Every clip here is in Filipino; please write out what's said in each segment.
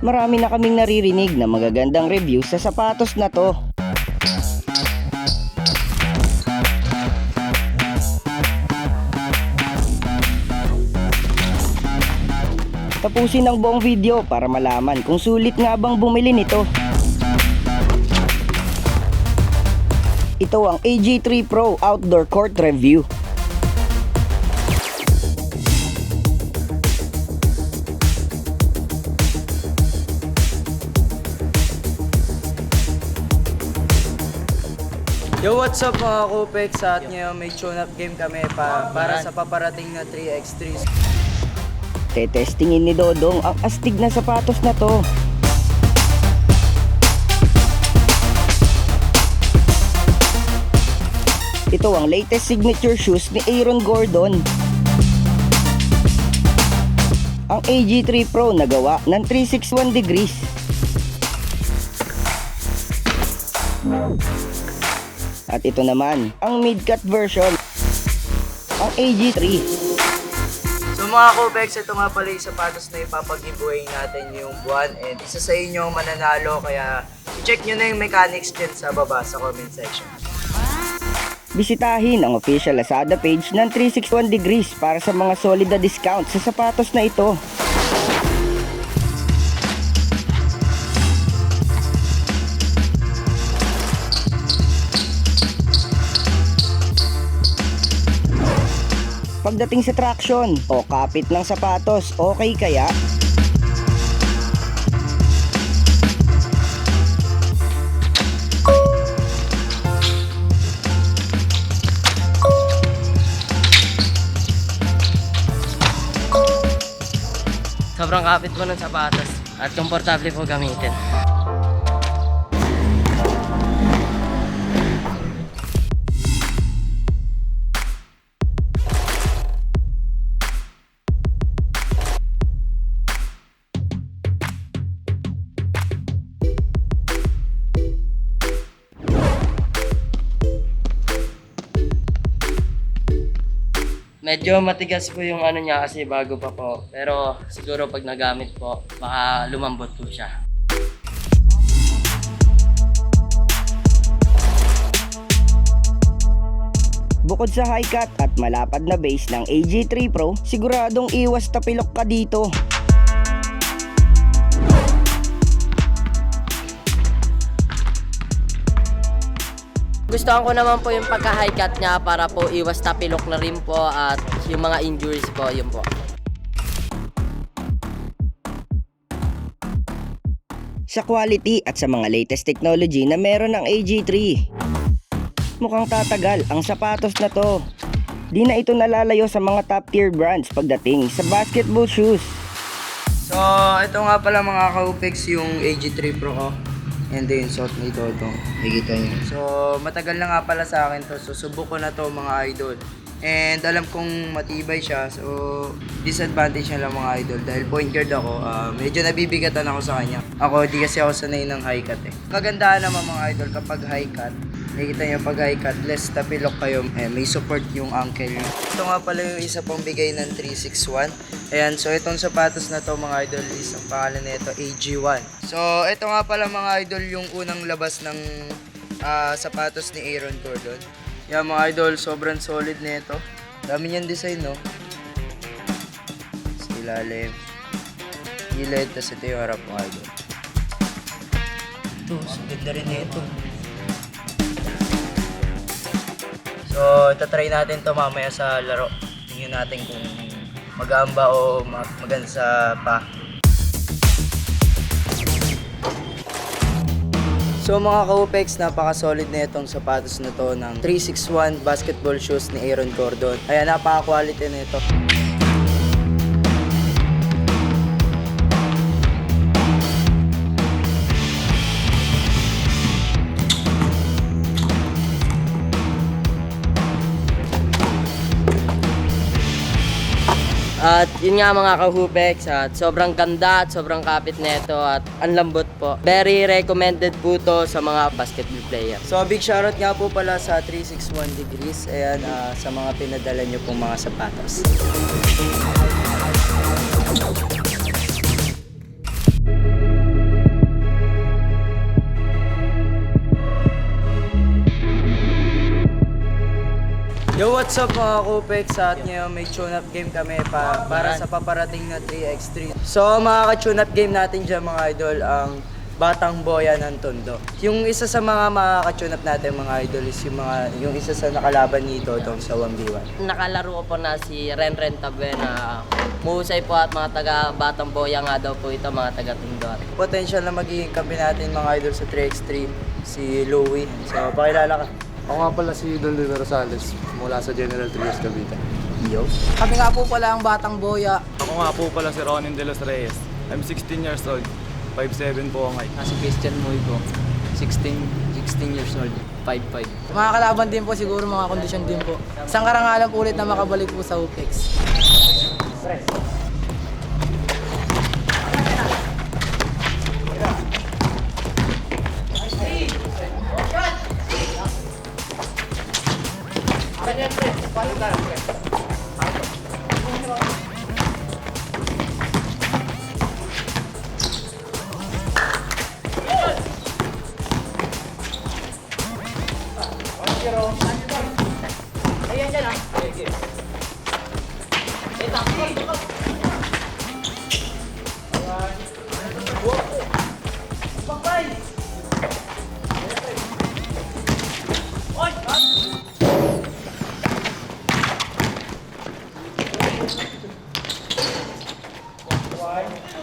Marami na kaming naririnig na magagandang review sa sapatos na to. Tapusin ang buong video para malaman kung sulit nga bang bumili nito. Ito ang AG3 Pro Outdoor Court Review. What's up mga Kupex? At ngayon may tune-up game kami pa, para sa paparating na 3x3. Tetestingin ni Dodong ang astig na sapatos na to. Ito ang latest signature shoes ni Aaron Gordon. Ang AG3 Pro nagawa ng 361 degrees. At ito naman, ang mid-cut version. Ang AG3. So mga Kupex, ito nga pala yung sapatos na ipapag-giveaway natin yung buwan. And isa sa inyo ang mananalo, kaya i-check nyo na yung mechanics dyan sa baba sa comment section. Bisitahin ang official Lazada page ng 361 Degrees para sa mga solid na discount sa sapatos na ito. Pagdating sa traction o kapit ng sapatos, okay kaya? Sobrang kapit po ng sapatos at komportable po gamitin. Medyo matigas po yung ano niya kasi bago pa po. Pero siguro pag nagamit po, baka lumambot po siya. Bukod sa high cut at malapad na base ng AG3 Pro, siguradong iwas tapilok ka dito. Gustuhan ko naman po yung pagka-high cut niya para po iwas tapilok na rin po at yung mga injuries po, yun po. Sa quality at sa mga latest technology na meron ng AG3. Mukhang tatagal ang sapatos na to. Di na ito nalalayo sa mga top tier brands pagdating sa basketball shoes. So, ito nga pala mga Kupex yung AG3 Pro ko. And then, suot ni Toto. Nakikita niyo. So, matagal na nga pala sa akin to. So, subok ko na to mga idol. And alam kong matibay siya. So, disadvantage niya lang mga idol. Dahil point guard ako, ah, medyo nabibigatan ako sa kanya. Ako, di kasi ako sanay ng high cut eh. Kagandahan naman mga idol kapag high cut. Nakikita niyo pag cut, less tapilok kayo. Eh, may support yung ankle. Ito nga pala yung isa pang bigay ng 361. Ayan, so itong sapatos na to mga idol is ang pangalan nito AG1. So ito nga pala mga idol yung unang labas ng ah, sapatos ni Aaron Gordon. Yan mga idol, sobrang solid nito. Dami niyang design no. Sa ilalim. Gilid, tas ito yung harap mga idol. Ito, so ganda rin nito. So, itatry natin to mamaya sa laro. Tingnan natin kung magamba o mag- maganda sa pa. So mga ka-Upex, napaka-solid na itong sapatos na to ng 361 basketball shoes ni Aaron Gordon. Ayan, napaka-quality na ito. At yun nga mga kahubex at sobrang ganda at sobrang kapit nito at ang lambot po. Very recommended po to sa mga basketball player. So big shoutout nga po pala sa 361 degrees. Ayan, ah, sa mga pinadala nyo pong mga sapatos. What's up mga Kupex? At ngayon may tune-up game kami pa, para sa paparating na 3x3. So, mga ka-tune-up game natin dyan mga idol, ang Batang Boya ng Tondo. Yung isa sa mga makaka-tune-up natin mga idol is yung, mga, yung isa sa nakalaban ni Dodong sa 1v1. Nakalaro ko po na si Renren Tabuena. Muhusay po at mga taga Batang Boya nga daw po ito, mga taga Tindor. Potential na magiging kampi natin mga idol sa 3x3, si Louie. So, pakilala ka. Ako nga pala si Don Lino Rosales mula sa General Trias, Cavite. Yo. Kami nga po pala ang Batang Boya. Ako nga po pala si Ronin De Los Reyes. I'm 16 years old. 5'7 po ngayon. Ah, si Christian Moigo, 16, 16 years old, 5'5". Mga kalaban din po siguro, mga kondisyon din po. Isang karangalan po ulit na makabalik po sa UPEX. 关注大小姐拿 Aye.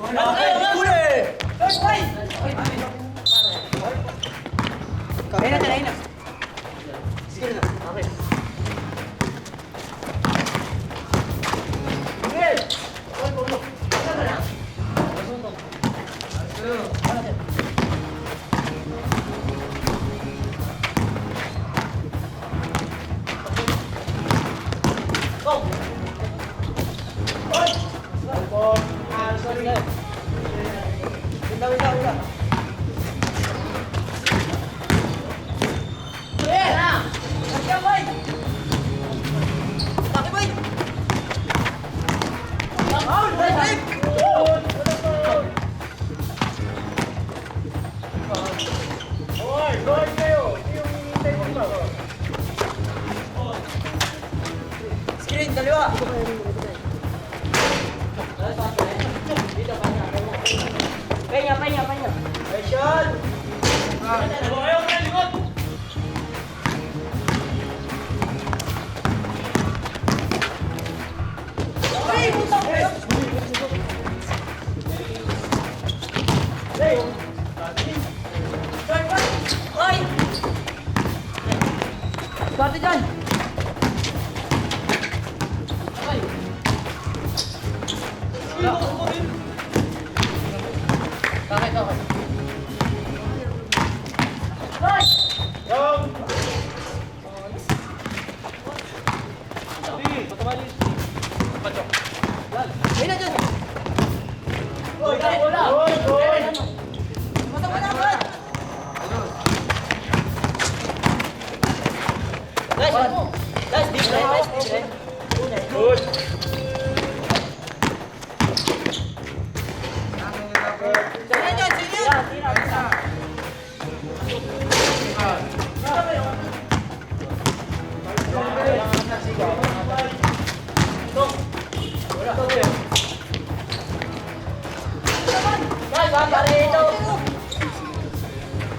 아, Ayun na dyan! Uy, wala! Uy, uy! Mata mo na, bro! Guys, guys, deep line, guys, deep line.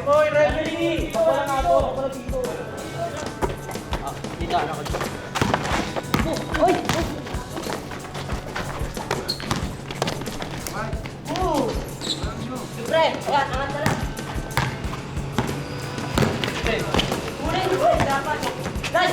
Temoy, referee! Wala nga ako, wala dito. Ah, dito, ano ko. Hoy! Pre, angat, angat na lang. Huli, huli, dapat. Guys,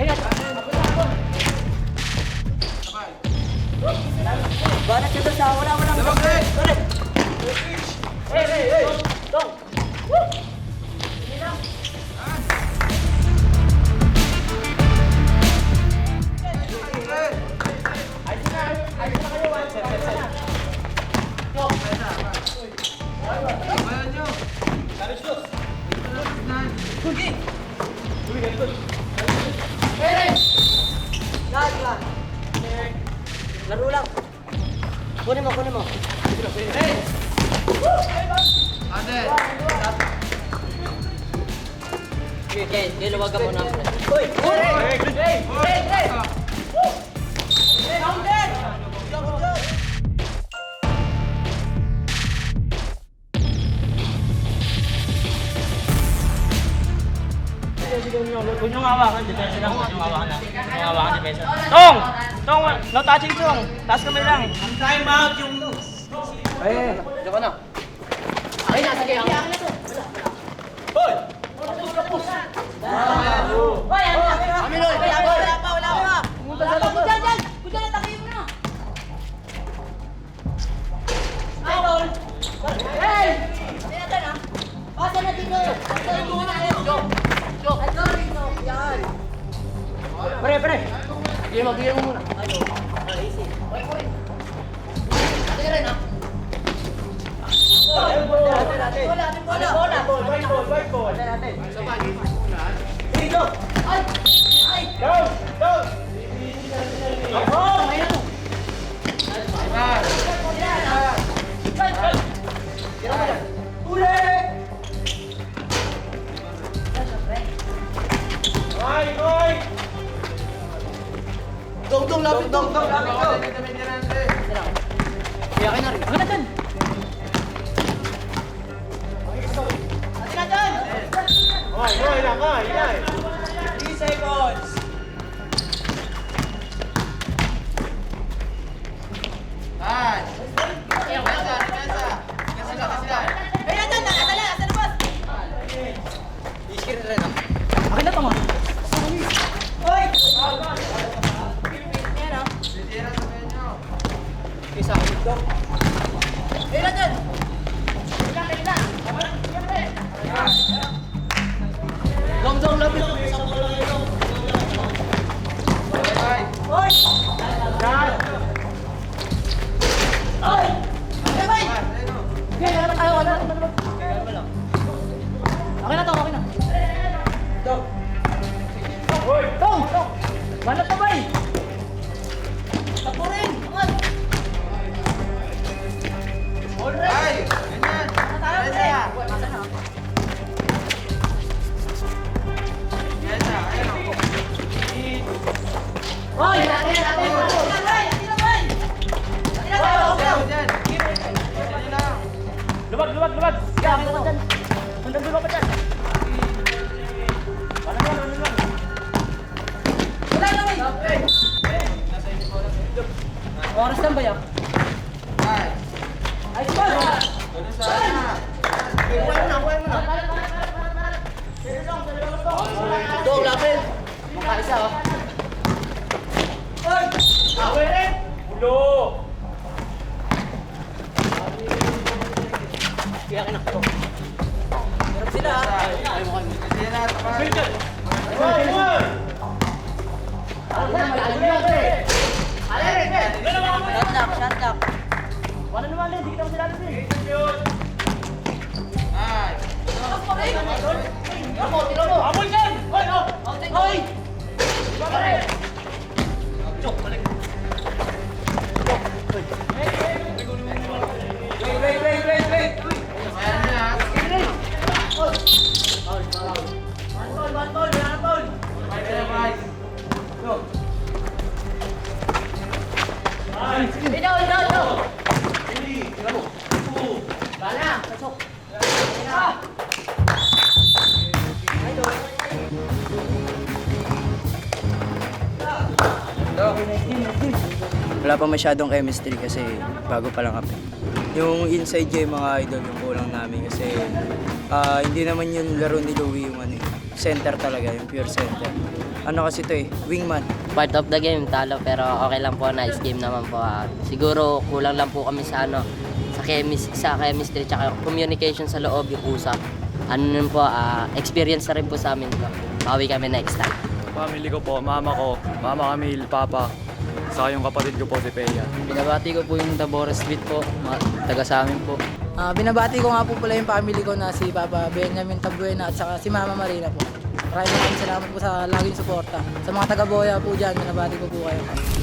Banat kita sa wala wala. Sorry. Hey, hey, hey. Dong. Lahat lang. Laro lang. Kunin mo, kunin mo. Okay, okay, niluwagan mo na. Hoy! Hoy! Hey! Hey! Hey! Huwag niyong hawakan, depensa lang. Huwag niyong hawakan na. Huwag niyong hawakan, depensa. Tong! Tong! No touching, Tong! Taas kamay lang. Time out yung... Hoy, ano? Kami Wala pa, wala pa, wala pa. Wala pa, kudyan, dyan. Kudyan, natakiyo mo na. Ay, tol. Hey! Natin, ah. Pasa na dito. Pasa na dito. Jok. Jok. Ito, rito. Yan. Pre, pre. Bigyan mo, bigyan mo muna. Hoy, hoy. Tingnan rin, ah. Bola, bola, bola. Bola, bola. Ball, white ball. Dito. Ay! Ay! Down! Down! Oh, Dong, lapit, dong, dong, lapit, dong. Kaya kayo na rin. Na dyan? Na dyan? Hoy! Hoy! Hoy! Hoy! 3 seconds. Isa, Iyakin ako. Hirap sila, ha? Ay, mukhang. Shut up, shut up. Wala naman din, di kita sila din. Amoy dyan! Hoy, oh! Hoy! Ito, ito, ito! Bala! Wala pa masyadong chemistry kasi bago pa lang kami. Yung inside yung mga idol yung kulang namin kasi ah, hindi naman yung laro ni Louie yung ano, eh, center talaga, yung pure center. Ano kasi to eh, wingman. Part of the game, talo, pero okay lang po, nice game naman po. ah. siguro kulang lang po kami sa ano, sa, chemis sa chemistry, tsaka communication sa loob, yung usap. Ano nun po, ah, experience na rin po sa amin po. Bawi kami next time. Family ko po, mama ko, mama Camille, papa, saka yung kapatid ko po si Peya. Binabati ko po yung Tabora Street po, taga sa amin po. Ah, binabati ko nga po pala yung family ko na si Papa Benjamin Tabuena at saka si Mama Marina po. Maraming salamat po sa laging suporta. Sa mga taga-boya po dyan, binabati ko po kayo.